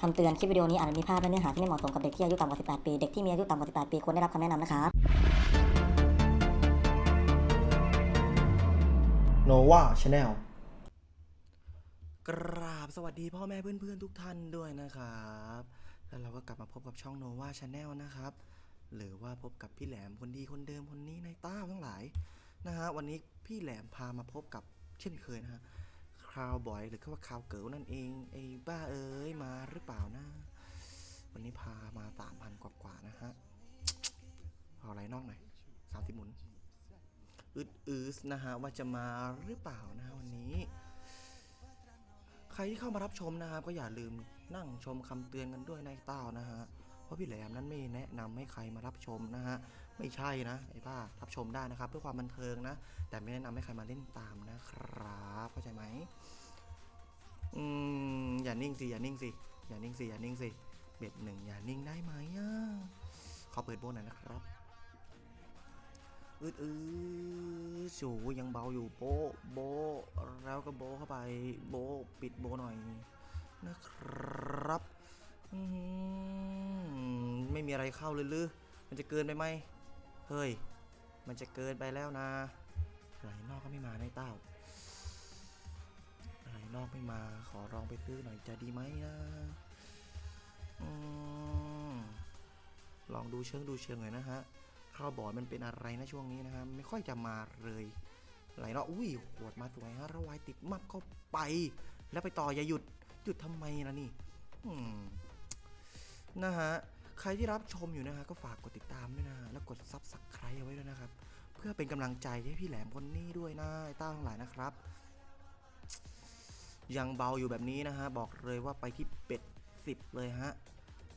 คำเตือนคลิปวิดีโอนี้อาจมีภาพและเนื้อหาที่ไม่เหมาะสมกับเด็กที่อายุต่ำกว่า 18 ปี เด็กที่มีอายุต่ำกว่า 18 ปีควรได้รับคำแนะนำนะครับ Nova Channel กราบสวัสดีพ่อแม่เพื่อนๆทุกท่านด้วยนะครับ แล้วเราก็กลับมาพบกับช่อง Nova Channel นะครับ หรือว่าพบกับพี่แหลมคนดีคนเดิมคนนี้ในต้าทั้งหลายนะฮะวันนี้พี่แหลมพามาพบกับเช่นเคยนะฮะ คราวบอยหรือว่าคราวเกิลนั่นเองไอ้บ้าเอ้ยมาหรือเปล่านะวันนี้พามาสามพันกว่าๆนะฮะเอาไรนอกหน่อยสามสิบหมุนอึดอืสนะฮะว่าจะมาหรือเปล่านะวันนี้ ใครที่เข้ามารับชมนะครับก็อย่าลืมนั่งชมคำเตือนกันด้วยในเต้านะฮะเพราะพี่แหลมนั้นไม่แนะนำให้ใครมารับชมนะฮะ ไม่ใช่นะไอ้บ้ารับชมได้นะครับ เพื่อความบันเทิงนะ แต่ไม่แนะนำให้ใครมาเล่นตามนะครับเข้าใจไหมอืมอย่านิ่งสิอย่านิ่งสิอย่านิ่งสิอย่านิ่งสิเบ็ดหนึ่งอย่านิ่งได้ไหมอะขอเปิดโบนหน่อยนะครับอืดอืดสูยังเบาอยู่โบโบแล้วก็โบเข้าไป โบปิดโบหน่อยนะครับอืไม่มีอะไรเข้าเลยหรือมันจะเกินไปไหม เฮ้ย มันจะเกินไปแล้วนะไหลนอกก็ไม่มาในเต้าไหลนอกไม่มา ขอลองไปซื้อหน่อยจะดีไหมนะอืมลองดูเชิงดูเชิงหน่อยนะฮะข้าวบอร์ดมันเป็นอะไรนะช่วงนี้นะฮะ ไม่ค่อยจะมาเลยไหลนอกอุ้ยขวดมาสวยฮะระวายติดมับเข้าไป แล้วไปต่ออย่าหยุด หยุดทำไมล่ะนี่อืมนะฮะ ใครที่รับชมอยู่นะฮะก็ฝากกดติดตามด้วยนะ แล้วกดซับสไครต์เอาไว้ด้วยนะครับ เพื่อเป็นกำลังใจให้พี่แหลมคนนี้ด้วยนะไอ้ต้าทั้งหลายนะครับ ยังเบาอยู่แบบนี้นะฮะ บอกเลยว่าไปที่เป็ดสิบเลยฮะ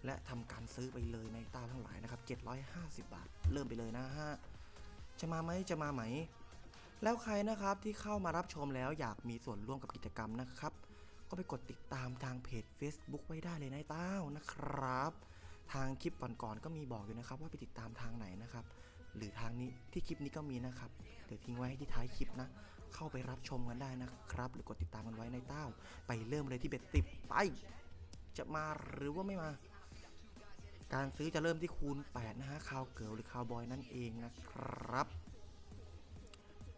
และทำการซื้อไปเลยในต้าทั้งหลายนะครับ 750 บาท เริ่มไปเลยนะฮะ จะมาไหมจะมาไหม แล้วใครนะครับที่เข้ามารับชมแล้วอยากมีส่วนร่วมกับกิจกรรมนะครับ ก็ไปกดติดตามทางเพจ Facebook ไว้ได้เลยนะไอ้ต้านะครับ ทางคลิปก่อนๆก็มีบอกอยู่นะครับ ว่าไปติดตามทางไหนนะครับ หรือทางนี้ที่คลิปนี้ก็มีนะครับเดี๋ยวทิ้งไว้ให้ที่ท้ายคลิปนะ เข้าไปรับชมกันได้นะครับ หรือกดติดตามกันไว้ในเต้า ไปเริ่มเลยที่เบ็ดสิบไปจะมาหรือว่าไม่มา การซื้อจะเริ่มที่คูณ 8 นะฮะคาวเกิลหรือคาวบอยนั่นเองนะครับ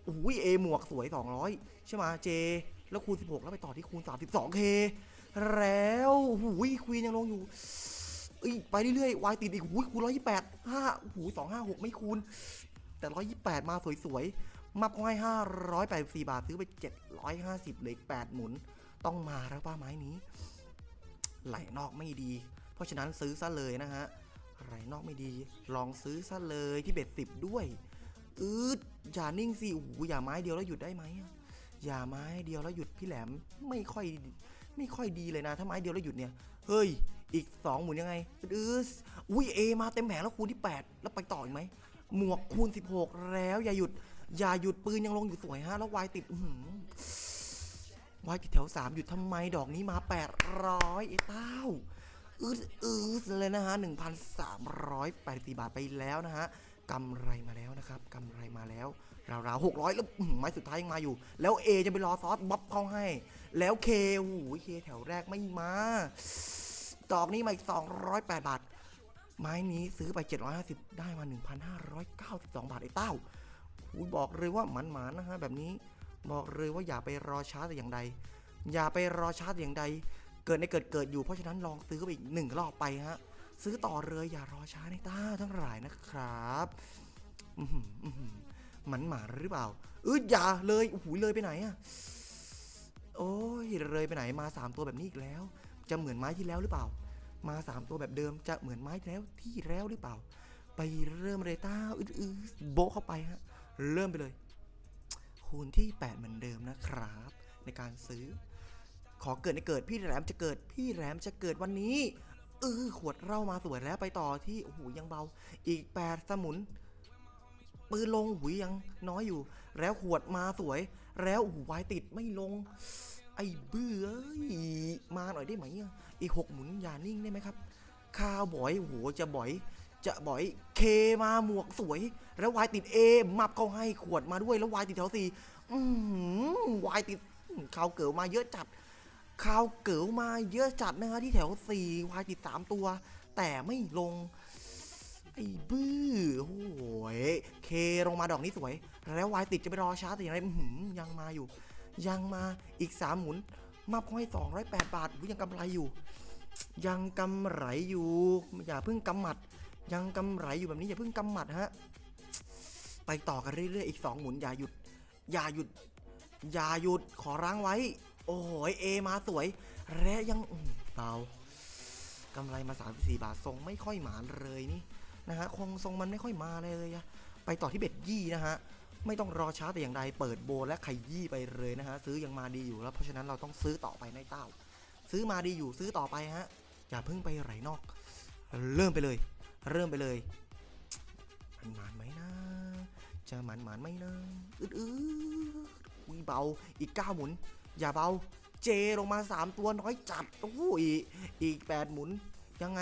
อุ้ยเอหมวกสวย 200 ใช่ไหมเจ แล้วคูณ 16 แล้วไปต่อที่คูณ 32k แล้วหูยควีนยังลงอยู่ อ้ยไปเรื่อยๆวายติดอีกหูคูณร้อยยี่แปดห้าหูสองห้าหกไม่คูณ แต่ร้อยยี่แปดมาสวยๆมับห้อยห้าร้อยแปดสี่บาทซื้อไปเจ็ดร้อยห้าสิบเหลยแปดหมุนต้องมาแล้วป้าไม้นี้ ไหลนอกไม่ดี เพราะฉะนั้นซื้อซะเลยนะฮะไหลนอกไม่ดี ลองซื้อซะเลยที่เบ็ดสิบด้วยอืดอย่านิ่งสิโอ้โหอย่าไม้เดียวแล้วหยุดได้ไหมอย่าไม้เดียวแล้วหยุดพี่แหลมไม่ค่อยไม่ค่อยดีเลยนะ ถ้าไม้เดียวแล้วหยุดเนี่ย เฮ้ย อีก 2 หมุนยังไงอืออุ้ยเอมาเต็มแผงแล้วคูณที่ 8 แล้วไปต่ออีกไหมหมวกคูณ 16 แล้วอย่าหยุด อย่าหยุดปืนยังลงอยู่สวยฮะแล้ววายติดอืวายติดแถว 3 หยุดทำไมดอกนี้มา 800ไอ้เต้าอืดอืดเลยนะฮะ 1,384 บาทไปแล้วนะฮะกำไรมาแล้วนะครับกำไรมาแล้วราวๆ600แล้วอื้อหือไม้สุดท้ายยังมาอยู่ แล้ว A จะไปรอซอสบ๊อบเข้าให้ แล้ว K โอ้โห K แถวแรกไม่มา ดอกนี้มาอีก 208 บาท ไม้นี้ซื้อไป 750 ได้มา 1,592 บาทไอ้เต้าหูยบอกเลยว่าหมันๆนะฮะแบบนี้บอกเลยว่าอย่าไปรอช้าแต่อย่างใด อย่าไปรอช้าแต่อย่างใด เกิดในเกิดเกิดอยู่เพราะฉะนั้นลองซื้อไปอีกหนึ่งรอบไปฮะซื้อต่อเลยอย่ารอช้าในต้าทั้งหลายนะครับอือหืออื้อหือหมันหมาหรือเปล่าเอออย่าเลยโอ้โหเลยไปไหนอะโอ้ยเลยไปไหนมาสามตัวแบบนี้อีกแล้ว จะเหมือนไม้ที่แล้วหรือเปล่า มาสามตัวแบบเดิมจะเหมือนไม้แล้วที่แล้วหรือเปล่า ไปเริ่มเลยต้าอืดๆโบเข้าไปฮะเริ่มไปเลย คูณที่ 8 เหมือนเดิมนะครับ ในการซื้อ ขอเกิดในเกิดพี่แรมจะเกิดพี่แรมจะเกิดวันนี้เออขวดเหล้ามาสวยแล้วไปต่อที่โอ้โหยังเบา อีก 8 สมุนปืนลงหุยยังน้อยอยู่ แล้วขวดมาสวย แล้วโอ้วายติดไม่ลง ไอ้เบื่อมาหน่อยได้ไหมอะอีกหกหมุนอย่านิ่งได้ไหมครับคาวบอยโอ้โหจะบ่อย จะบ่อยเคมาหมวกสวย แล้ววายติดเอมับเขาให้ขวดมาด้วยแล้ววายติดแถวสี่อืมวายติดข่าวเกิดมาเยอะจัดข่าวเก๋วมาเยอะจัดนะฮะที่แถว4วายติด3ตัว แต่ไม่ลงไอ้บื้อโอ้ยเคลงมาดอกนี้สวย แล้ววายติดจะไปรอช้าแต่อย่างไรอื้อหือยังมาอยู่ ยังมาอีก 3 หมุน มาพอย208บาทอุ๊ยยังกำไรอยู่ ยังกำไรอยู่ อย่าเพิ่งกำหมัด ยังกำไรอยู่แบบนี้อย่าเพิ่งกำหมัดฮะ ไปต่อกันเรื่อยๆอีก 2 หมุนอย่าหยุด อย่าหยุด อย่าหยุดขอร้างไว้ โอ้โหเอมาสวย และยังเบากำไรมา 34 บาททรงไม่ค่อยหมานเลยนี่นะฮะคงทรงมันไม่ค่อยมาเลยอะไปต่อที่เบ็ดยี่นะฮะ ไม่ต้องรอช้าแต่อย่างใดเปิดโบและไขยี้ไปเลยนะฮะซื้อยังมาดีอยู่แล้วเพราะฉะนั้นเราต้องซื้อต่อไปในเต้า ซื้อมาดีอยู่ซื้อต่อไปฮะอย่าเพิ่งไปไหลนอก เริ่มไปเลย เริ่มไปเลยมันหมานไหมนะจะหมานหมานไหมนะอืดอืดอุ้ยเบาอีกเก้าหมุน อย่าเบาเจลงมา 3 ตัวน้อยจัดโอ้โหอีก 8 หมุน ยังไง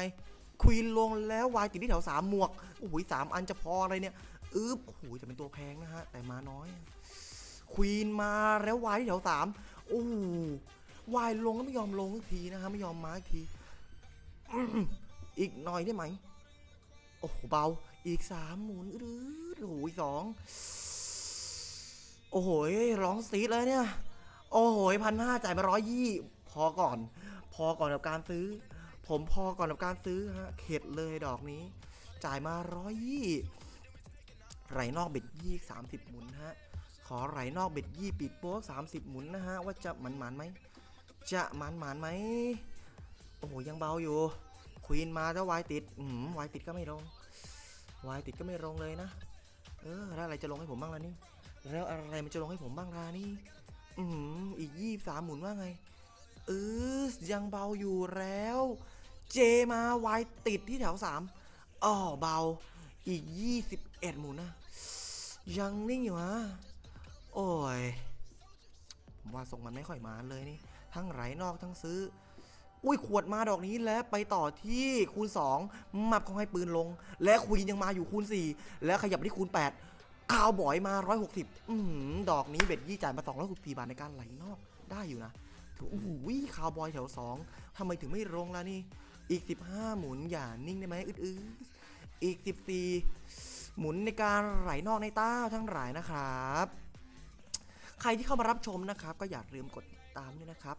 ควีนลงแล้ววายติดที่แถว3หมวกโอ้โหสามอันจะพออะไรเนี่ย อึ๊บโอ้โหจะเป็นตัวแพงนะฮะ แต่มาน้อย ควีนมาแล้ววายที่แถว3โอ้โหวายลงแล้วไม่ยอมลงสักทีนะฮะ ไม่ยอมมาอีกที อีกหน่อยได้ไหม โอ้โหเบา อีก3หมุนอืดโอ้โหอีกสองโอ้โหร้องซีดเลยเนี่ย โอ้โหพันห้าจ่ายมาร้อยยี่พอก่อน พอก่อนกับการซื้อ ผมพอก่อนกับการซื้อฮะ เข็ดเลยดอกนี้ จ่ายมาร้อยยี่ ไหลนอกเบ็ดยี่สามสิบหมุนฮะ ขอไหลนอกเบ็ดยี่ปีกโป๊กสามสิบหมุนนะฮะ ว่าจะหมันหมันไหม จะหมันหมันไหม โอ้โห ยังเบาอยู่ ควีนมาแล้ววายติด อืมวายติดก็ไม่ลง วายติดก็ไม่ลงเลยนะ เออ แล้วอะไรจะลงให้ผมบ้างล่ะนี่ แล้วอะไรมันจะลงให้ผมบ้างล่ะนี่ อืมอีกยี่สามหมุนว่าไง เออ ยังเบาอยู่แล้ว เจมาวายติดที่แถวสามอ๋อเบา อีกยี่สิบเอ็ดหมุนนะ ยังนิ่งอยู่ฮะ โอ้ย ผมว่าทรงมันไม่ค่อยมาเลยนี่ ทั้งไหลนอกทั้งซื้อ อุ้ยขวดมาดอกนี้แล้วไปต่อที่คูณ 2 มับเขาให้ปืนลง และควีนยังมาอยู่คูณ 4 แล้วขยับไปที่คูณ 8คาวบอยมา 160 อือหือดอกนี้เบ็ดยี่จ่ายมา264บาทในการไหลนอกได้อยู่นะถือโอ้โหคาวบอยแถว2ทำไมถึงไม่ลงล่ะนี่ อีก 15 หมุนอย่านิ่งได้ไหมอึดๆ อีก 14 หมุนในการไหลนอกในต้าทั้งหลายนะครับ ใครที่เข้ามารับชมนะครับ ก็อย่าลืมกดติดตามด้วยนะครับ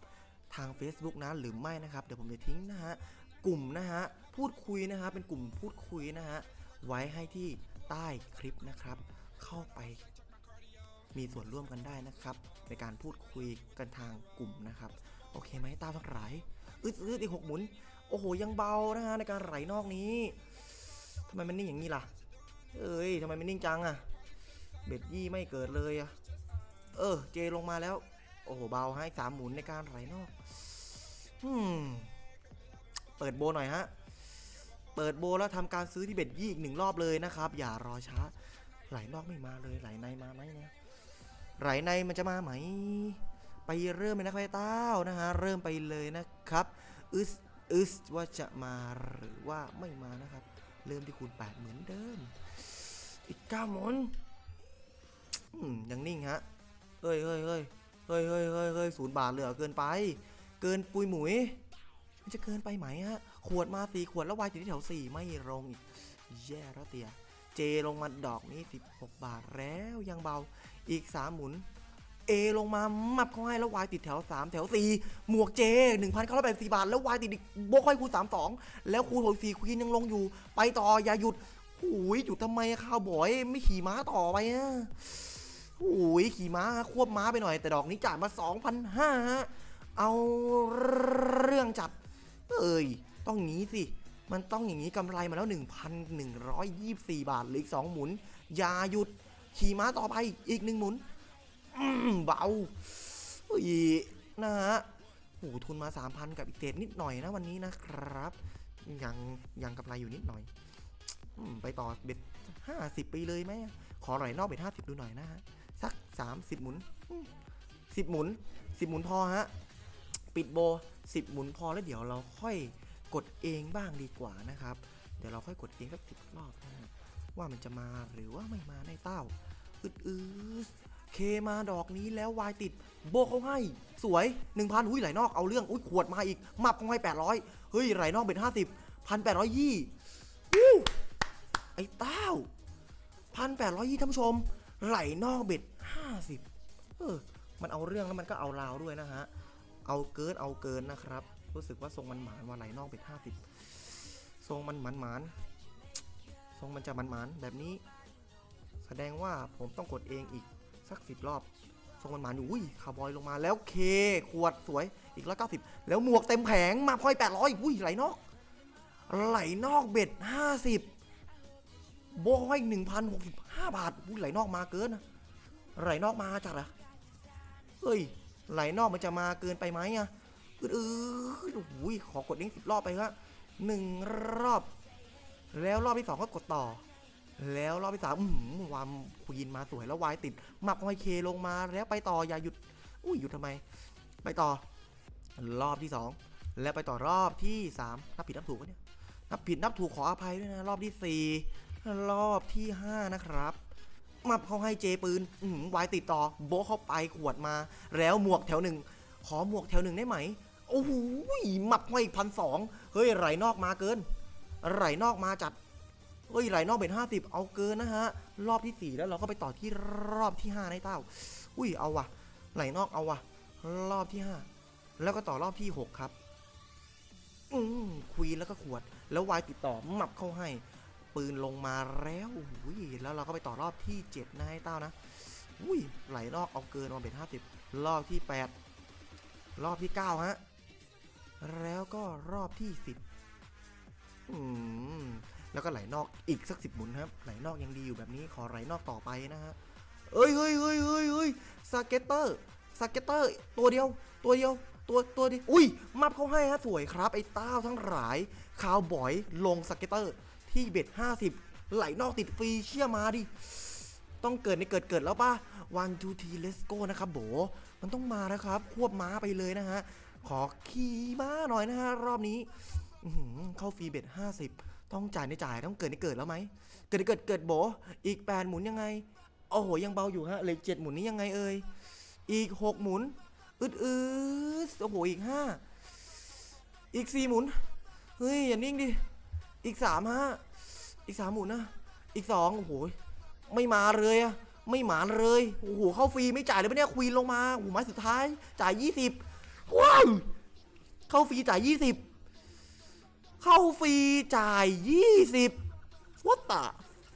ทาง Facebook นะหรือไม่นะครับ เดี๋ยวผมจะทิ้งนะฮะกลุ่มนะฮะพูดคุยนะฮะเป็นกลุ่มพูดคุยนะฮะไว้ให้ที่ใต้คลิปนะครับ เข้าไปมีส่วนร่วมกันได้นะครับ ในการพูดคุยกันทางกลุ่มนะครับ โอเคไหมตาทั้งหลายอึดอึดอีกหกหมุน โอ้โหยังเบานะฮะในการไหลนอกนี้ำไมมันนิ่งอย่างนี้ล่ะ เอ้ยทำไมมันนิ่งจังอะเบ็ดยี่ไม่เกิดเลยอะเออ เจลงมาแล้ว โอ้โห เบาให้สามหมุนในการไหลนอกอืม เปิดโบหน่อยฮะ เปิดโบแล้วทำการซื้อที่เบ็ดยี่อีกหนึ่งรอบเลยนะครับ อย่ารอช้า ไหลนอกไม่มาเลย ไหลในมาไหมเนี่ย ไหลในมันจะมาไหม ไปเริ่มเลยนะไอ้เต้านะฮะ เริ่มไปเลยนะครับ อึสอึสว่าจะมาหรือว่าไม่มานะครับ เริ่มที่คูณ8เหมือนเดิม อีกเก้าหมุนยังนิ่งฮะเฮ้ยเฮ้ยเฮ้ยเฮ้ยเฮ้ยเฮ้ยเฮ้ยศูนย์บาทเหลยเหรอเกินไป เกินปุยหมุย มันจะเกินไปไหมฮะ ขวดมาสี่ขวดแล้ววายติดที่แถวสี่ไม่ลงอีก แย่แล้วเตีย เจลงมาดอกนี้ 16 บาทแล้วยังเบา อีก3หมุน เอลงมามับเขาให้แล้ววายติดแถว 3 แถว 4 หมวกเจ1,984บาท แล้ววายติดอีกโบกค่อยคูณ32 แล้วคูณ64ควีนยังลงอยู่ ไปต่ออย่าหยุดหูยหยุดทำไมข้าวบอยไม่ขี่ม้าต่อไปอะโอ้ยขี่ม้าควบม้าไปหน่อยแต่ดอกนี้จ่ายมา2,500ฮะเอาเรื่องจัด เอ้ย ต้องงี้สิ มันต้องอย่างนี้กำไรมาแล้ว 1,124 บาทเหลืออีก 2 หมุน อย่าหยุดขี่ม้าต่อไปอีกหนึ่งหมุน เบาเฮ้ยนะฮะโอ้ทุนมา 3,000 กับอีกเศษนิดหน่อยนะวันนี้นะครับ ยังยังกำไรอยู่นิดหน่อยอไปต่อเบ็ด50ไปเลยไหม ขอหน่อยนอกเบ็ด50ดูหน่อยนะฮะ สัก30หมุนอืม10หมุน10หมุนพอฮะ ปิดโบ10หมุนพอแล้วเดี๋ยวเราค่อยกดเองบ้างดีกว่านะครับ เดี๋ยวเราค่อยกดเองสักสิบรอบนะว่ามันจะมาหรือว่าไม่มาในเต้า อึดอืด เคมาดอกนี้แล้ววายติด โบเขาให้ สวย 1,000อุ้ยไหลนอกเอาเรื่องอุ้ยขวดมาอีกมับเขาให้ 800 เฮ้ยไหลนอกเป็น 50 1,800ยี่วู้ไอ้เต้า1,800ยี่ท่านผู้ชม ไหลนอกเบ็ด 50 เออ มันเอาเรื่องแล้วมันก็เอาราวด้วยนะฮะ เอาเกินเอาเกินนะครับ รู้สึกว่าทรงมันหมานว่าไหลนอกเบ็ด 50 ทรงมันหมานหมานทรงมันจะหมานหมานแบบนี้ แสดงว่าผมต้องกดเองอีก สักสิบรอบทรงมันหมานอยู่อุ้ยคาร์บอยลงมาแล้วเคขวดสวยอีกร้อยเก้าสิบแล้วหมวกเต็มแผงมาพอยแปดร้อยอุ้ยไหลนอก ไหลนอกเบ็ดห้าสิบโบให้หนึ่งพันหกสิบห้าบาทอุ้ยไหลนอกมาเกินนะไหลนอกมาจัดอะเฮ้ยไหลนอกมันจะมาเกินไปไหมอะอืดอืดอุ้ยขอกดเด้งสิบรอบไปฮะหนึ่งรอบ แล้วรอบที่สองก็กดต่อ แล้วรอบที่สามอื้อหือวามควีนมาสวยแล้ววายติดหมับหอยเคลงมาแล้วไปต่ออย่าหยุดอุ้ยหยุดทำไม ไปต่อ รอบที่สองแล้วไปต่อรอบที่สามนับผิดนับถูกปะเนี่ยนับผิดนับถูกขออภัยด้วยนะรอบที่สี่รอบที่ห้านะครับมับเขาให้เจปืนอื้อหือวายติดต่อ โบเข้าไปขวดมา แล้วหมวกแถวหนึ่งขอหมวกแถวหนึ่งได้ไหม โอ้โหหมับให้อีกพันสองเฮ้ยไหลนอกมาเกิน ไหลนอกมาจัด เฮ้ยไหลนอกเป็นห้าสิบเอาเกินนะฮะ รอบที่สี่แล้วเราก็ไปต่อที่รอบที่ห้าในเต้า อุ้ยเอาว่ะไหลนอกเอาว่ะรอบที่ห้าแล้วก็ต่อรอบที่หกครับ อืมควีนแล้วก็ขวด แล้ววายติดต่อหมับเข้าให้ ปืนลงมาแล้วอุ้ยแล้วเราก็ไปต่อรอบที่เจ็ดนะให้เต้านะอุ้ยไหลนอกเอาเกินมาเป็นห้าสิบรอบที่แปดรอบที่เก้าฮะ แล้วก็รอบที่สิบอืม แล้วก็ไหลนอกอีกสักสิบหมุนครับ ไหลนอกยังดีอยู่แบบนี้ขอไหลนอกต่อไปนะฮะเอ้ยเฮ้ยเฮ้ยเฮ้ยเฮ้ยสเก็ตเตอร์สเก็ตเตอร์ตัวเดียว ตัวเดียว ตัวตัวดีอุ้ยมับเขาให้ฮะสวยครับ ไอ้เต้าทั้งหลายคาวบอยลงสเก็ตเตอร์ที่เบ็ด50 ไหลนอกติดฟรีเชี่ยมาดิต้องเกิดในเกิดเกิดแล้วป่ะ one two three let's go นะครับโบ มันต้องมาแล้วครับ ควบม้าไปเลยนะฮะ ขอขี่ม้าหน่อยนะฮะ รอบนี้เข้าฟรีเบ็ด50 ต้องจ่ายในจ่ายต้องเกิดในเกิดแล้วไหมเกิดในเกิดเกิดโบอีก8หมุนยังไงโอ้โหยังเบาอยู่ฮะเหลยเจ็ดหมุนนี้ยังไงเอ่ยอีก6หมุนอึดอึดโอ้โหอีก5อีก4หมุนเฮ้ยอย่านิ่งดิอีก3ฮะอีก3หมุนนะอีก2โอ้โหไม่มาเลยอะไม่หมานเลย โอ้โห เข้าฟรีไม่จ่ายเลยปะเนี่ยควีนลงมาโอ้โหไม้สุดท้าย จ่าย 20 ว้าว เข้าฟรีจ่าย 20 เข้าฟรีจ่าย 20 what the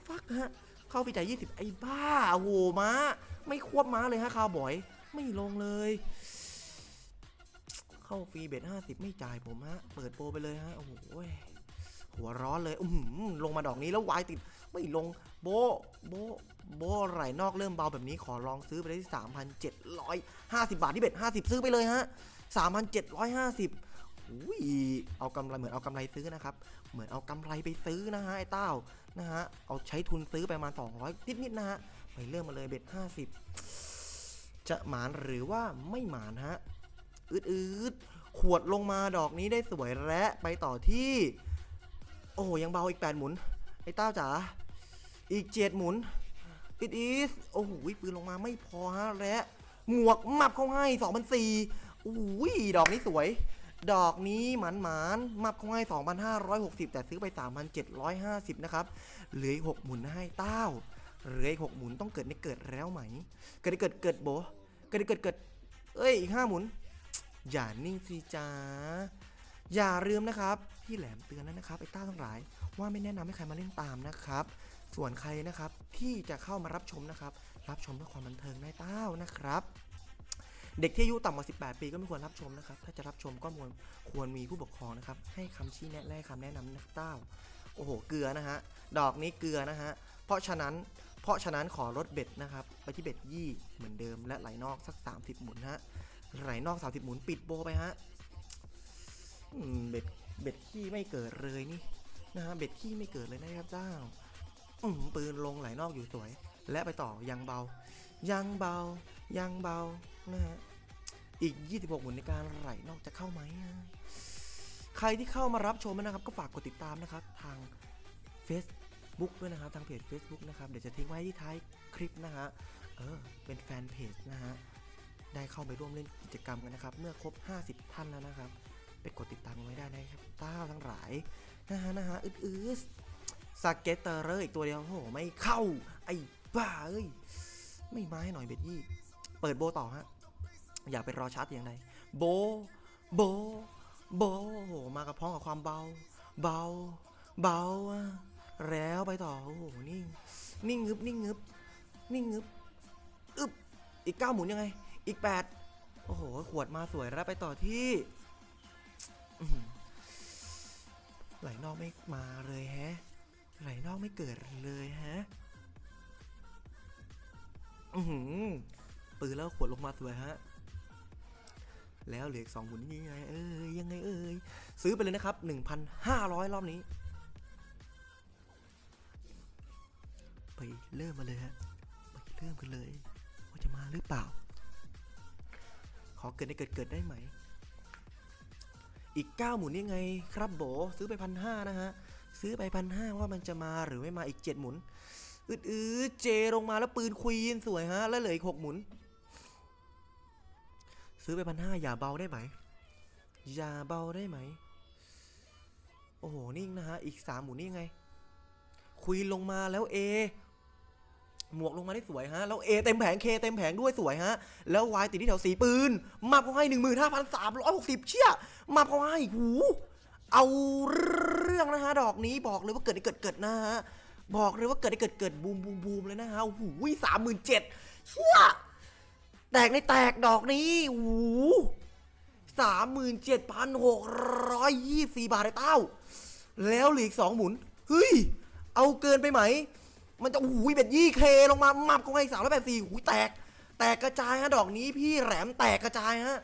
fuck ฮะ เข้าฟรีจ่าย 20 ไอ้บ้าโอ้โหม้า ไม่ควบม้าเลยฮะคาวบอย ไม่ลงเลย เข้าฟรีเบ็ด50 ไม่จ่ายผมฮะ เปิดโปรไปเลยฮะ โอ้โหหัวร้อนเลยอือหือลงมาดอกนี้แล้ววายติด ไม่ลงโบ โบ โบไหลนอกเริ่มเบาแบบนี้ขอลองซื้อไปได้ที่ 3,750 บาทที่เบ็ด50 ซื้อไปเลยฮะ 3,750 อุ้ยเอากำไรเหมือนเอากำไรซื้อนะครับ เหมือนเอากำไรไปซื้อนะฮะไอ้เต้านะฮะ เอาใช้ทุนซื้อไปประมาณ 200 นิดๆนะฮะ ไปเริ่มมาเลยเบ็ด50 จะหมานหรือว่าไม่หมานฮะ อืดๆ ขวดลงมาดอกนี้ได้สวยและไปต่อที่ โอ้ยังเบาอีก 8 หมุน ไอ้เต้าจ๋า อีก 7 หมุนอิดอีส โอ้โหปืนลงมาไม่พอฮะและหมวกมับเข้าให้2,004โอ้โหดอกนี้สวย ดอกนี้หมันหมานมับเขาให้2,560 แต่ซื้อไป 3,750 นะครับ เหลืออีก6หมุนให้เต้า เหลืออีก6หมุนต้องเกิดในเกิดแล้วไหม เกิดในเกิดเกิดโบ เกิดในเกิดเกิด เอ้ย อีก5หมุน อย่านิ่งสิจ้าอย่าลืมนะครับ พี่แหลมเตือนแล้วนะครับไอ้ต้าทั้งหลาย ว่าไม่แนะนำให้ใครมาเล่นตามนะครับ ส่วนใครนะครับที่จะเข้ามารับชมนะครับ รับชมเพื่อความบันเทิงได้เต้านะครับ เด็กที่อายุต่ำกว่า 18 ปีก็ไม่ควรรับชมนะครับ ถ้าจะรับชมก็ควรควรมีผู้ปกครองนะครับ ให้คำชี้แนะและให้คำแนะนำนะเต้า โอ้โห เกลือนะฮะ ดอกนี้เกลือนะฮะ เพราะฉะนั้น เพราะฉะนั้นขอลดเบ็ดนะครับ ไปที่เบ็ดยี่เหมือนเดิม และไหลนอกสัก 30 หมุนฮะ ไหลนอก 30 หมุนปิดโบไปฮะเบ็ด เบ็ดขี้ไม่เกิดเลยนี่นะฮะ เบ็ดขี้ไม่เกิดเลยนะครับเจ้าอืมปืนลงไหลนอกอยู่สวย และไปต่อยังเบา ยังเบา ยังเบานะฮะ อีก 26 หมุนในการไหลนอกจะเข้าไหมอะใครที่เข้ามารับชมนะครับ ก็ฝากกดติดตามนะครับ ทาง Facebook ด้วยนะครับ ทางเพจ Facebook นะครับ เดี๋ยวจะทิ้งไว้ที่ท้ายคลิปนะฮะเออเป็นแฟนเพจนะฮะได้เข้าไปร่วมเล่นกิจกรรมกันนะครับ เมื่อครบ 50 ท่านแล้วนะครับ ไปกดติดตามไว้ได้นะครับต้าทั้งหลายนะฮะนะฮะอึดอึดสเก็ตเตอร์อีกตัวเดียวโอ้โหไม่เข้า ไอ้บ้าเอ้ยไม่มาให้หน่อยเบ็ดยี่ เปิดโบต่อฮะ อย่าไปรอชาร์จอย่างใดโบ โบ โบโหมากับพ้องกับความเบา เบา เบาอะแล้วไปต่อ โอ้โห นิ่ง นิ่งงึบ นิ่งงึบ นิ่งงึบ อึบ อีกเก้าหมุนยังไง อีกแปดโอ้โห ขวดมาสวยแล้วไปต่อที่ไหลนอกไม่มาเลยแฮะ ไหลนอกไม่เกิดเลยฮะ อือหือปืนแล้วขวดลงมาสวยฮะ แล้วเหลืออีกสองหมุนยังไงเอ้ยยังไงเอ้ยซื้อไปเลยนะครับ 1,500 รอบนี้ ไปเริ่มมาเลยฮะไปเริ่มกันเลย ว่าจะมาหรือเปล่า ขอเกิดได้เกิดเกิดได้ไหม อีก 9 หมุนยังไง ครับโบซื้อไปพันห้านะฮะซื้อไปพันห้าว่ามันจะมาหรือไม่มาอีก 7 หมุนอืดอืดเจลงมาแล้วปืนควีนสวยฮะแล้วเหลืออีก 6 หมุน ซื้อไปพันห้าอย่าเบาได้ไหม อย่าเบาได้ไหม โอ้โห นิ่งนะฮะ อีก3หมุนนี่ยังไงควีนลงมาแล้วเอ หมวกลงมาได้สวยฮะ แล้ว A เต็มแผง K เต็มแผงด้วยสวยฮะ แล้ว Y ติดที่แถวสีปืน มาเขาให้15,360เชี่ยมาเขาให้หูเอาเรื่องนะฮะ ดอกนี้บอกเลยว่าเกิดได้เกิดเกิดนะฮะ บอกเลยว่าเกิดได้เกิดเกิดบูมบูมบูมเลยนะฮะหูสามหมื่นเจ็ดเชี่ย แตกในแตกดอกนี้หูสามหมื่นเจ็ดพันหกร้อยยี่สี่บาทไอ้เต้า แล้วเหลืออีกสองหมุน เฮ้ย เอาเกินไปไหม มันจะหูยเบ็ดยี่เคลงมามับเข้าให้สามร้อยแปดสี่หูแตก แตกกระจายฮะดอกนี้พี่แหลมแตกกระจายฮะ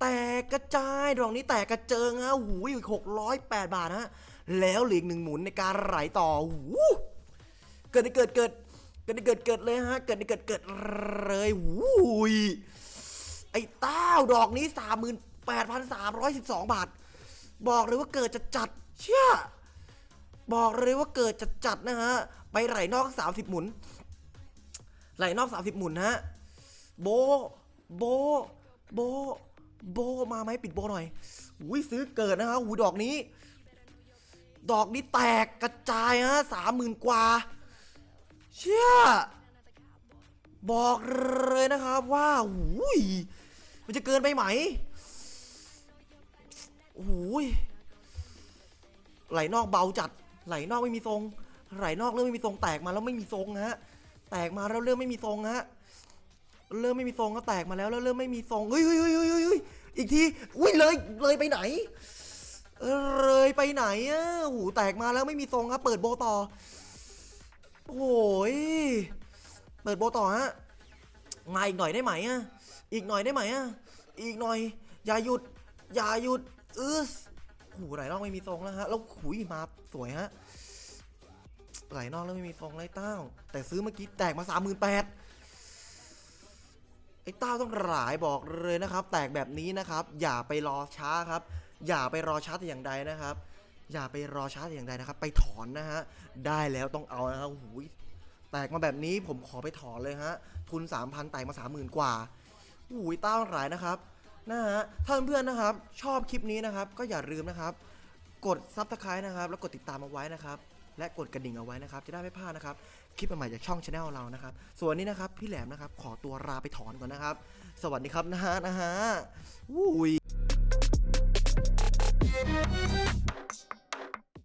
แตกกระจายดอกนี้แตกกระเจิงฮะหูยหกร้อยแปดบาทฮะ แล้วเหลืออีกหนึ่งหมุนในการไหลต่อหูเกิดเกิดเกิด เกิดได้เกิดเกิดเลยฮะ เกิดได้เกิดเกิดเลยหูยไอ้เต้าดอกนี้สามหมื่นแปดพันสามร้อยสิบสองบาท บอกเลยว่าเกิดจะจัด เชื่อ บอกเลยว่าเกิดจะจัดนะฮะ ไปไหลนอกสามสิบหมุน ไหลนอกสามสิบหมุนฮะ โบ โบ โบ โบมาไหมปิดโบหน่อยอุ้ยซื้อเกิดนะฮะหูดอกนี้ ดอกนี้แตกกระจายฮะสามหมื่นกว่า เชื่อบอกเลยนะครับว่าหูยมันจะเกินไปไหมโอ้โหยไหลนอกเบาจัด ไหลนอกไม่มีทรง ไหลนอกเริ่มไม่มีทรงแตกมาแล้วไม่มีทรงฮะ แตกมาแล้วเริ่มไม่มีทรงฮะ เริ่มไม่มีทรงก็แตกมาแล้วแล้วเริ่มไม่มีทรงเฮ้ยเฮ้ยเฮ้ยเฮ้ยเฮ้ยอีกที อุ้ยเลยเลยไปไหน เลยไปไหนอะหูแตกมาแล้วไม่มีทรงครับ เปิดโบต่อ โอ้ยเปิดโบต่อฮะมาอีกหน่อยได้ไหมอะอีกหน่อยได้ไหมอะอีกหน่อย อย่าหยุด อย่าหยุดอืสหูไหลนอกไม่มีทรงแล้วฮะแล้วขุยมาสวยฮะไหลนอกแล้วไม่มีทรงไรเต้า แต่ซื้อเมื่อกี้แตกมาสามหมื่นแปดไอ้เต้าต้องหลายบอกเลยนะครับ แตกแบบนี้นะครับ อย่าไปรอช้าครับ อย่าไปรอช้าแต่อย่างใดนะครับ อย่าไปรอช้าอย่างใดนะครับ ไปถอนนะฮะ ได้แล้วต้องเอานะครับหูยแตกมาแบบนี้ผมขอไปถอนเลยฮะ ทุน 3,000 แตกมา 30,000 กว่าหูยต้าหลายนะครับ นะฮะ ถ้าเพื่อนๆนะครับ ชอบคลิปนี้นะครับ ก็อย่าลืมนะครับ กดซับสไครต์นะครับ แล้วกดติดตามเอาไว้นะครับ และกดกระดิ่งเอาไว้นะครับ จะได้ไม่พลาดนะครับ คลิปใหม่ๆจากช่องชาแนลเรานะครับ ส่วนนี้นะครับ พี่แหลมนะครับ ขอตัวลาไปถอนก่อนนะครับ สวัสดีครับนะฮะ นะฮะวู้ย